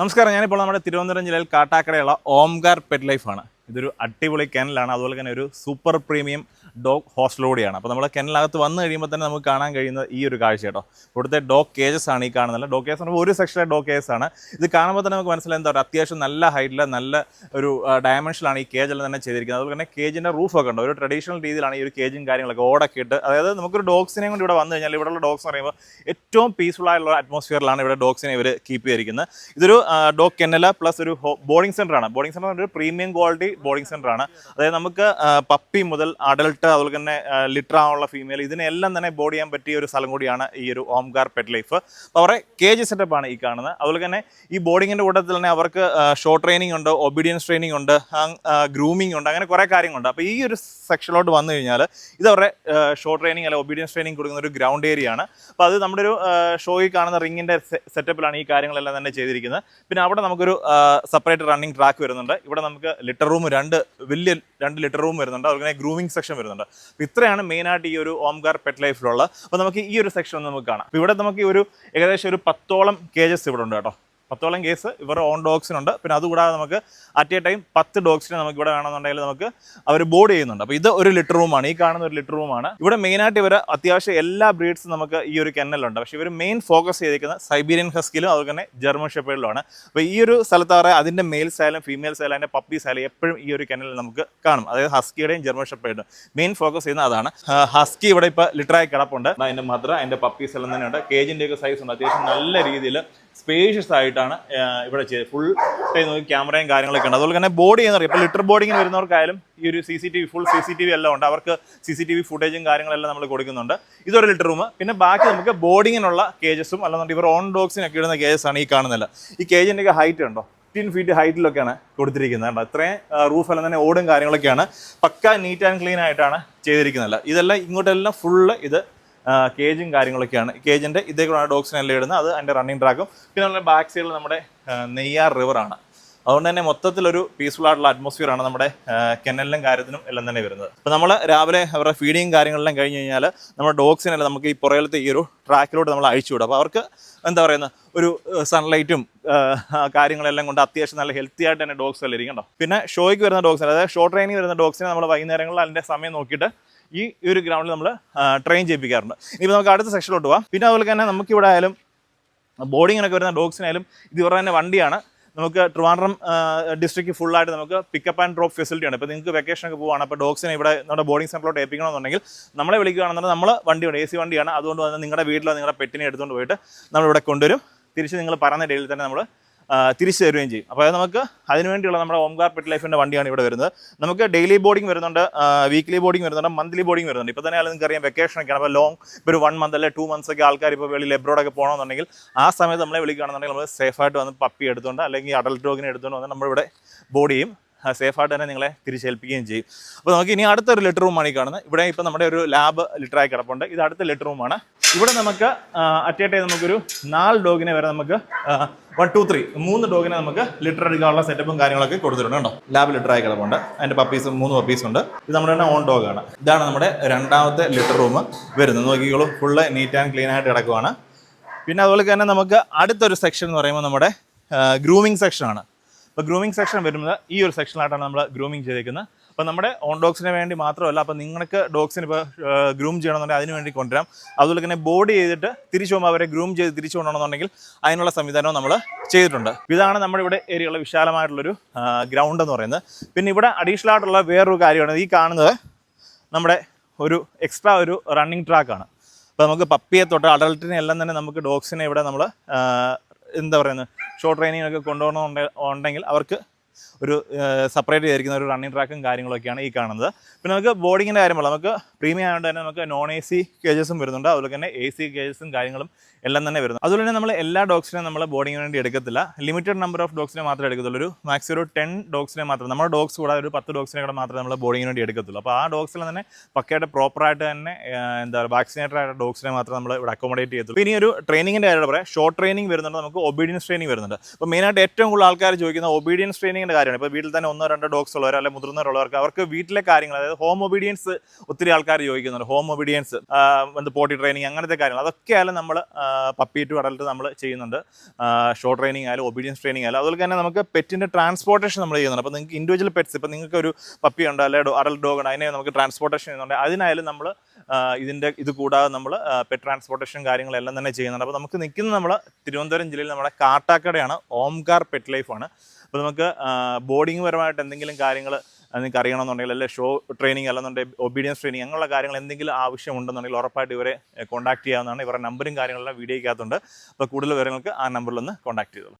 നമസ്കാരം. ഞാനിപ്പോൾ നമ്മുടെ തിരുവനന്തപുരം ജില്ലയിൽ കാട്ടാക്കടയുള്ള ഓംകാർ പെറ്റ് ലൈഫാണ്. ഇതൊരു അടിപൊളി കനലാണ് അതുപോലെ തന്നെ ഒരു സൂപ്പർ പ്രീമിയം ഡോഗ് ഹോസ്റ്റലോടെയാണ് അപ്പോൾ നമ്മൾ കെനലകത്ത് വന്നു കഴിയുമ്പോൾ തന്നെ നമുക്ക് കാണാൻ കഴിയുന്ന ഈ ഒരു കാഴ്ച കേട്ടോ. ഇവിടുത്തെ ഡോഗ് കേജസ് ആണ് ഈ കാണുന്നത്. ഡോഗ് കേസ് പറയുമ്പോൾ ഒരു സെക്ഷനിലെ ഡോഗ് കേസ് ആണ്. ഇത് കാണുമ്പോൾ തന്നെ നമുക്ക് മനസ്സിലായി എന്താ പറയുക? അത്യാവശ്യം നല്ല ഹൈറ്റിൽ നല്ല ഒരു ഡയമെൻഷനിലാണ് ഈ കേജെല്ലാം തന്നെ ചെയ്തിരിക്കുന്നത്. അതുപോലെ തന്നെ കേജിന്റെ റൂഫൊക്കെ ഉണ്ട്. ഒരു ട്രഡീഷണൽ രീതിയിലാണ് ഈ ഒരു കേജും കാര്യങ്ങളൊക്കെ ഓടൊക്കെ ഇട്ട്. അതായത് നമുക്കൊരു ഡോഗ്സിനെ കൊണ്ട് ഇവിടെ വന്നു കഴിഞ്ഞാൽ ഇവിടെയുള്ള ഡോഗ്സ് എന്ന് പറയുമ്പോൾ ഏറ്റവും പീസ്ഫുൾ ആയിട്ടുള്ള അറ്റ്മോസ്ഫിയറിലാണ് ഇവിടെ ഡോഗ്സിനെ ഇവർ കീപ്പ് ചെയ്തിരിക്കുന്നത്. ഇതൊരു ഡോഗ് കെന്നല പ്ലസ് ഒരു ബോർഡിംഗ് സെന്ററാണ് ബോർഡിംഗ് സെന്റർ ഒരു പ്രീമിയം ക്വാളിറ്റി ബോർഡിംഗ് സെന്ററാണ് അതായത് നമുക്ക് പപ്പി മുതൽ അഡൽട്ട് അതുപോലെ തന്നെ ലിറ്റർ ആവുള്ള ഫീമെയിൽ ഇതിനെല്ലാം തന്നെ ബോർഡ് ചെയ്യാൻ പറ്റിയ ഒരു സ്ഥലം കൂടിയാണ് ഈ ഒരു ഓംകാർ പെറ്റ് ലൈഫ് അപ്പോൾ അവരുടെ കേജ് സെറ്റപ്പ് ആണ് ഈ കാണുന്നത്. അതുപോലെ തന്നെ ഈ ബോർഡിങ്ങിന്റെ കൂട്ടത്തിൽ തന്നെ അവർക്ക് ഷോ ട്രെയിനിങ് ഉണ്ട് ഒബീഡിയൻസ് ട്രെയിനിങ് ഉണ്ട് ഗ്രൂമിംഗ് ഉണ്ട് അങ്ങനെ കുറേ കാര്യങ്ങളുണ്ട്. അപ്പോൾ ഈ ഒരു സെക്ഷനിലോട്ട് വന്നു കഴിഞ്ഞാൽ ഇത് അവരുടെ ഷോ ട്രെയിനിങ് അല്ലെങ്കിൽ ഒബീഡിയൻസ് ട്രെയിനിങ് കൊടുക്കുന്ന ഒരു ഗ്രൗണ്ട് ഏരിയ ആണ്. അപ്പോൾ അത് നമ്മുടെ ഒരു ഷോയിൽ കാണുന്ന റിങ്ങിന്റെ സെറ്റപ്പിലാണ് ഈ കാര്യങ്ങളെല്ലാം തന്നെ ചെയ്തിരിക്കുന്നത്. പിന്നെ അവിടെ നമുക്കൊരു സെപ്പറേറ്റ് റണ്ണിങ് ട്രാക്ക് വരുന്നുണ്ട്. ഇവിടെ നമുക്ക് ലിറ്റർ റൂം രണ്ട് വലിയ രണ്ട് ലിറ്റർ റൂം വരുന്നുണ്ട്. അതുപോലെ ഗ്രൂമിംഗ് സെക്ഷൻ വരുന്നുണ്ട്. അപ്പോൾ ഇത്രയാണ് മെയിനായിട്ട് ഈ ഒരു ഓംകാർ പെറ്റ് ലൈഫിലുള്ള അപ്പോൾ നമുക്ക് ഈ ഒരു സെക്ഷൻ നമുക്ക് കാണാം. അപ്പോൾ ഇവിടെ നമുക്ക് ഈ ഒരു ഏകദേശം ഒരു പത്തോളം കേജസ് ഇവിടെ ഉണ്ട് കേട്ടോ. പത്തോളം കേസ് ഇവരുടെ ഓൺ ഡോഗ്സിനുണ്ട് പിന്നെ അതുകൂടാതെ നമുക്ക് അറ്റ് എ ടൈം പത്ത് ഡോഗ്സിനെ നമുക്ക് ഇവിടെ വേണമെന്നുണ്ടെങ്കിൽ നമുക്ക് അവർ ബോർഡ് ചെയ്യുന്നുണ്ട്. അപ്പോൾ ഇത് ഒരു ലിറ്റർ റൂമാണ് ഈ കാണുന്ന ഒരു ലിറ്റർ റൂമാണ് ഇവിടെ മെയിനായിട്ട് ഇവർ അത്യാവശ്യം എല്ലാ ബ്രീഡ്സും നമുക്ക് ഈ ഒരു കെന്നലുണ്ട് പക്ഷേ ഇവർ മെയിൻ ഫോക്കസ് ചെയ്തിരിക്കുന്നത് സൈബീരിയൻ ഹസ്കിലും അതുപോലെ തന്നെ ജർമ്മൻ ഷെപ്പേഡിലുമാണ് അപ്പോൾ ഈ ഒരു സ്ഥലത്ത് പറയാം അതിന്റെ മെയിൽസ് ആയാലും ഫീമെയിൽസ് ആയാലും അതിന്റെ പപ്പീസ് ആയാലും എപ്പോഴും ഈ ഒരു കെന്നലിൽ നമുക്ക് കാണും. അതായത് ഹസ്കിയുടെയും ജർമ്മൻ ഷെപ്പേഡും മെയിൻ ഫോക്കസ് ചെയ്യുന്ന അതാണ്. ഹസ്കി ഇവിടെ ഇപ്പോൾ ലിറ്ററായി കിടപ്പുണ്ട്. അതിന്റെ മദ്ര അതിന്റെ പപ്പീസ് എല്ലാം തന്നെയുണ്ട് കേജിന്റെയൊക്കെ സൈസ് ഉണ്ട്. അത്യാവശ്യം നല്ല രീതിയിൽ സ്പേഷ്യസ് ആയിട്ടാണ് ഇവിടെ ചെയ്തത്. ഫുൾ നോക്കി ക്യാമറയും കാര്യങ്ങളൊക്കെ ഉണ്ട്. അതുപോലെ തന്നെ ബോഡി എന്ന് പറയും ഇപ്പോൾ ലിറ്റർ ബോഡിങ്ങിന് വരുന്നവർക്കായാലും ഈ ഒരു C C T V full C C T V എല്ലാം ഉണ്ട്. അവർക്ക് സി സി ടി വി ഫുട്ടേജും കാര്യങ്ങളെല്ലാം നമ്മൾ കൊടുക്കുന്നുണ്ട്. ഇതൊരു ലിറ്റർ റൂം പിന്നെ ബാക്കി നമുക്ക് ബോഡിങ്ങിനുള്ള കേജസും അല്ലെന്നുണ്ടെങ്കിൽ ഇവർ ഓൺ ഡോഗ്സിനൊക്കെ ഇടുന്ന കേജസ് ആണ് ഈ കാണുന്നില്ല ഈ കേജിന്റെ ഒക്കെ ഹൈറ്റ് ഉണ്ടോ? ഫിഫ്റ്റീൻ ഫീറ്റ് ഹൈറ്റിലൊക്കെയാണ് കൊടുത്തിരിക്കുന്നത് കേട്ടോ അത്രയും റൂഫ് എല്ലാം തന്നെ ഓടും കാര്യങ്ങളൊക്കെയാണ്. പക്ക നീറ്റ് ആൻഡ് ക്ലീൻ ആയിട്ടാണ് ചെയ്തിരിക്കുന്നത്. ഇതെല്ലാം ഇങ്ങോട്ടെല്ലാം ഫുള്ള് ഇത് കേജും കാര്യങ്ങളൊക്കെയാണ്. കേജിന്റെ ഇതേ കൂടെ ഡോഗ്സിനെല്ലാം ഇടുന്നത്. അത് അതിന്റെ റണ്ണിങ് ട്രാക്കും പിന്നെ നമ്മുടെ ബാക്ക് സൈഡിൽ നമ്മുടെ നെയ്യാർ റിവറാണ് അതുകൊണ്ട് തന്നെ മൊത്തത്തിലൊരു പീസ്ഫുൾ ആയിട്ടുള്ള അറ്റ്മോസ്ഫിയർ ആണ് നമ്മുടെ കെനലിലും കാര്യത്തിനും എല്ലാം തന്നെ വരുന്നത്. അപ്പോൾ നമ്മൾ രാവിലെ അവരുടെ ഫീഡിങ് കാര്യങ്ങളെല്ലാം കഴിഞ്ഞ് കഴിഞ്ഞാൽ നമ്മുടെ ഡോഗ്സിനെല്ലാം നമുക്ക് ഈ പുറകിലത്തെ ഈ ഒരു ട്രാക്കിലോട്ട് നമ്മൾ അഴിച്ചു വിടും. അപ്പോൾ അവർക്ക് എന്താ പറയുന്നത് ഒരു സൺലൈറ്റും കാര്യങ്ങളെല്ലാം കൊണ്ട് അത്യാവശ്യം നല്ല ഹെൽത്തി ആയിട്ട് തന്നെ ഡോഗ്സ് എല്ലാം ഇരിക്കണ്ടോ പിന്നെ ഷോയ്ക്ക് വരുന്ന ഡോഗ്സിന് അതായത് ഷോ ട്രെയിനിങ് വരുന്ന ഡോഗ്സിനെ നമ്മൾ വൈകുന്നേരങ്ങളിൽ അതിന്റെ സമയം നോക്കിയിട്ട് ഈ ഒരു ഗ്രൗണ്ടിൽ നമ്മൾ ട്രെയിൻ ചെയ്യിപ്പിക്കാറുണ്ട്. ഇനിയിപ്പോൾ നമുക്ക് അടുത്ത സെക്ഷനിലോട്ട് പോവാം. പിന്നെ അതുപോലെ തന്നെ നമുക്കിവിടെ ആയാലും ബോർഡിങ്ങിനൊക്കെ വരുന്ന ഡോഗ്സിനായാലും ഇത് തന്നെ വണ്ടിയാണ്. നമുക്ക് ട്രിവാൻഡ്രം ഡിസ്ട്രിക്ട് ഫുള്ളായിട്ട് നമുക്ക് പിക്കപ്പ് ആൻഡ് ഡ്രോപ്പ് ഫെസിലിറ്റി ആണ്. ഇപ്പോൾ നിങ്ങൾക്ക് വെക്കേഷനൊക്കെ പോവാണ് അപ്പോൾ ഡോഗ്സിനെ ഇവിടെ നമ്മുടെ ബോർഡിംഗ് സെന്ററിലോട്ട് ഏൽപ്പിക്കണമെന്നുണ്ടെങ്കിൽ നമ്മളെ വിളിക്കുകയാണെന്നുണ്ടെങ്കിൽ നമ്മൾ വണ്ടിയുണ്ട് എ സി വണ്ടിയാണ്. അതുകൊണ്ട് തന്നെ നിങ്ങളുടെ വീട്ടിലോ നിങ്ങളുടെ പെറ്റിനെ എടുത്തുകൊണ്ട് പോയിട്ട് നമ്മളിവിടെ കൊണ്ടുവരും. തിരിച്ച് നിങ്ങൾ പറഞ്ഞ ഡേയിൽ തന്നെ നമ്മൾ തിരിച്ചു തരുകയും ചെയ്യും. അപ്പോൾ നമുക്ക് അതിനുവേണ്ടിയുള്ള നമ്മുടെ ഓംകാർ പെറ്റ് ലൈഫിന്റെ വണ്ടിയാണ് ഇവിടെ വരുന്നത്. നമുക്ക് ഡെയിലി ബോർഡിംഗ് വരുന്നുണ്ട്. വീക്ക്ലി ബോർഡിംഗ് വരുന്നുണ്ട്. മന്ത്ലി ബോർഡിംഗ് വരുന്നുണ്ട്. ഇപ്പോൾ തന്നെ നിങ്ങൾക്ക് അറിയാം വെക്കേഷൻ ഒക്കെയാണ്. അപ്പോൾ ലോങ് ഇപ്പോൾ ഒരു വൺ മന്ത് അല്ലെ ടു മന്ത്സ് ഒക്കെ ആൾക്കാർ ഇപ്പോൾ വെളിയിൽ എബ്രോഡൊക്കെ പോകണമെന്നുണ്ടെങ്കിൽ ആ സമയത്ത് നമ്മളെ വിളിക്കുകയാണെന്നുണ്ടെങ്കിൽ നമ്മൾ സേഫായിട്ട് വന്ന് പപ്പി എടുത്തുകൊണ്ട് അല്ലെങ്കിൽ അഡൽട്ട് ഡോഗിനെ എടുത്തുകൊണ്ട് വന്ന് നമ്മളിവിടെ ബോർഡ് ചെയ്യും. സേഫായിട്ട് തന്നെ നിങ്ങളെ തിരിച്ചേൽപ്പിക്കുകയും ചെയ്യും. അപ്പോൾ നമുക്ക് ഇനി അടുത്ത അടുത്തൊരു ലിറ്റർ റൂമാണ് ഈ കാണുന്നത്. ഇവിടെ ഇപ്പോൾ നമ്മുടെ ഒരു ലാബ് ലിറ്ററായി കിടപ്പുണ്ട്. ഇത് അടുത്ത ലിറ്റർ റൂമാണ് ഇവിടെ നമുക്ക് അറ്റ് എ ടൈം നമുക്കൊരു നാല് ഡോഗിനെ വരെ നമുക്ക് വൺ ടു ത്രീ മൂന്ന് ഡോഗിനെ നമുക്ക് ലിറ്റർ എടുക്കാനുള്ള സെറ്റപ്പും കാര്യങ്ങളൊക്കെ കൊടുത്തിട്ടുണ്ട് കേട്ടോ. ലാബ് ലിറ്റർ ആയി കിടപ്പുണ്ട്. അതിന്റെ പപ്പീസും മൂന്ന് പപ്പീസ് ഉണ്ട്. ഇത് നമ്മുടെ തന്നെ ഓൺ ഡോഗാണ് ഇതാണ് നമ്മുടെ രണ്ടാമത്തെ ലിറ്റർ റൂം വരുന്നത്. നോക്കിക്കോളൂ. ഫുള്ള് നീറ്റ് ആൻഡ് ക്ലീൻ ആയിട്ട് കിടക്കുവാണ്. പിന്നെ അതുപോലെ തന്നെ നമുക്ക് അടുത്തൊരു സെക്ഷൻ എന്ന് പറയുമ്പോൾ നമ്മുടെ ഗ്രൂമിങ് സെക്ഷനാണ് അപ്പോൾ ഗ്രൂമിങ് സെക്ഷൻ വരുന്നത് ഈ ഒരു സെക്ഷനിലായിട്ടാണ് നമ്മൾ ഗ്രൂമിങ് ചെയ്തേക്കുന്നത്. അപ്പോൾ നമ്മുടെ ഓൺ ഡോഗ്സിന് വേണ്ടി മാത്രമല്ല അപ്പോൾ നിങ്ങൾക്ക് ഡോഗ്സിന് ഇപ്പോൾ ഗ്രൂം ചെയ്യണമെന്നുണ്ടെങ്കിൽ അതിന് വേണ്ടി കൊണ്ടുവരാം. അതുപോലെ തന്നെ ബോഡി ചെയ്തിട്ട് തിരിച്ചു പോകുമ്പോൾ അവരെ ഗ്രൂം ചെയ്ത് തിരിച്ചു കൊണ്ടുവരണമെന്നുണ്ടെങ്കിൽ അതിനുള്ള സംവിധാനവും നമ്മൾ ചെയ്തിട്ടുണ്ട്. ഇതാണ് നമ്മുടെ ഇവിടെ ഏരിയയുള്ള വിശാലമായിട്ടുള്ളൊരു ഗ്രൗണ്ട് എന്ന് പറയുന്നത്. പിന്നെ ഇവിടെ അഡീഷണൽ ആയിട്ടുള്ള വേറൊരു കാര്യമാണ് ഈ കാണുന്നത് നമ്മുടെ ഒരു എക്സ്ട്രാ ഒരു റണ്ണിങ് ട്രാക്കാണ് അപ്പോൾ നമുക്ക് പപ്പിയെ തൊട്ട് അഡൾട്ടിനെ എല്ലാം തന്നെ നമുക്ക് ഡോഗ്സിനെ ഇവിടെ നമ്മൾ എന്താ പറയുന്നത്? ഷോർട്ട് ട്രെയിനിങ് ഒക്കെ കൊണ്ടുപോകണമെന്നുണ്ടെ ഉണ്ടെങ്കിൽ അവർക്ക് ഒരു സെപ്പറേറ്റ് ചെയ്തിരിക്കുന്ന ഒരു റണ്ണിങ് ട്രാക്കും കാര്യങ്ങളൊക്കെയാണ് ഈ കാണുന്നത്. പിന്നെ നമുക്ക് ബോർഡിങ്ങിന്റെ കാര്യമുള്ള നമുക്ക് പ്രീമിയം ആയതുകൊണ്ട് തന്നെ നമുക്ക് നോൺ എ സി കേജസും വരുന്നുണ്ട്. അതുപോലെ തന്നെ എ സി കേജസും കാര്യങ്ങളും എല്ലാം തന്നെ വരുന്നു. അതുപോലെ തന്നെ നമ്മൾ എല്ലാ ഡോഗ്സിനെയും നമ്മൾ ബോർഡിങ്ങിന് വേണ്ടി എടുക്കത്തില്ല. ലിമിറ്റഡ് നമ്പർ ഓഫ് ഡോഗ്സിനെ മാത്രമേ എടുക്കത്തുള്ളൂ. ഒരു മാക്സിമം ഒരു ടെൻ ഡോഗ്സിനെ മാത്രം. നമ്മുടെ ഡോഗ്സ് കൂടാതെ ഒരു പത്ത് ഡോഗ്സിനെ കൂടെ മാത്രമേ നമ്മൾ ബോർഡിങ്ങിന് വേണ്ടി എടുക്കത്തുള്ളൂ. അപ്പോൾ ആ ഡോഗ്സിൽ തന്നെ പക്കയായിട്ട് പ്രോപ്പറായിട്ട് തന്നെ എന്താ പറയുക വാക്സിനേറ്റഡ് ആയ ഡോഗ്സിനെ മാത്രം നമ്മൾ ഇവിടെ അക്കോമഡേറ്റ് ചെയ്യത്തുള്ളൂ. ഇനി ഒരു ട്രെയിനിങ്ങിന്റെ കാര്യം പറയാം. ഷോർട്ട് ട്രെയിനിങ് വരുന്നുണ്ട്. നമുക്ക് ഒബീഡിയൻസ് ട്രെയിനിങ് വരുന്നുണ്ട്. അപ്പോൾ മെയിനായിട്ട് ഏറ്റവും കൂടുതൽ ആൾക്കാർ ചോദിക്കുന്ന ഒബീഡിയൻസ് ട്രെയിനിങ്ങിന്റെ കാര്യമാണ്. ഇപ്പോൾ വീട്ടിൽ തന്നെ ഒന്നോ രണ്ടോ ഡോഗ്സ് ഉള്ളവർ അല്ലെങ്കിൽ മുതിർന്നവരുള്ളവർക്ക് അവർക്ക് വീട്ടിലെ കാര്യങ്ങൾ അതായത് ഹോം ഒബീഡിയൻസ് ഒത്തിരി ആൾക്കാർ ചോദിക്കുന്നുണ്ട്. ഹോം ഒബീഡിയൻസ് എന്ത് പോട്ടി ട്രെയിനിങ് അങ്ങനത്തെ കാര്യങ്ങൾ അതൊക്കെ ആയാലും നമ്മൾ പപ്പി ടു അഡൽട്ട് നമ്മൾ ചെയ്യുന്നുണ്ട്. ഷോ ട്രെയിനിങ് ആയാലും ഒബീഡിയൻസ് ട്രെയിനിങ് ആയാലും അതുപോലെ തന്നെ നമുക്ക് പെറ്റിന്റെ ട്രാൻസ്പോർട്ടേഷൻ നമ്മൾ ചെയ്യുന്നുണ്ട്. അപ്പോൾ നിങ്ങൾക്ക് ഇൻഡിവിജ്വൽ പെറ്റ്സ് ഇപ്പോൾ നിങ്ങൾക്ക് ഒരു പപ്പി ഉണ്ട് അല്ലെങ്കിൽ അഡൽട്ട് ഡോഗ് ഉണ്ട് അതിനെ നമുക്ക് ട്രാൻസ്പോർട്ടേഷൻ ചെയ്യുന്നുണ്ട്. അതിനായാലും നമ്മൾ ഇതിന്റെ ഇത് കൂടാതെ നമ്മൾ പെറ്റ് ട്രാൻസ്പോർട്ടേഷൻ കാര്യങ്ങളെല്ലാം തന്നെ ചെയ്യുന്നുണ്ട്. അപ്പോൾ നമുക്ക് നിൽക്കുന്നത് നമ്മൾ തിരുവനന്തപുരം ജില്ലയിൽ നമ്മുടെ കാട്ടാക്കടയാണ്. ഓംകാർ പെറ്റ് ലൈഫാണ് അപ്പോൾ നമുക്ക് ബോർഡിംഗ് പരമായിട്ട് എന്തെങ്കിലും കാര്യങ്ങൾ നിങ്ങൾക്ക് അറിയണമെന്നുണ്ടെങ്കിൽ അല്ലെങ്കിൽ ഷോ ട്രെയിനിങ് അല്ലെന്നുണ്ടെങ്കിൽ ഒബീഡിയൻസ് ട്രെയിനിങ് അങ്ങനെയുള്ള കാര്യങ്ങൾ എന്തെങ്കിലും ആവശ്യമുണ്ടെന്നുണ്ടെങ്കിൽ ഉറപ്പായിട്ട് ഇവരെ കോൺടാക്ട് ചെയ്യാവുന്നതാണ്. ഇവരുടെ നമ്പറും കാര്യങ്ങളെല്ലാം വീഡിയോയ്ക്കകത്തുണ്ട്. അപ്പോൾ കൂടുതൽ വിവരങ്ങൾക്ക് ആ നമ്പറിൽ ഒന്ന് കോൺടാക്ട് ചെയ്തോളൂ.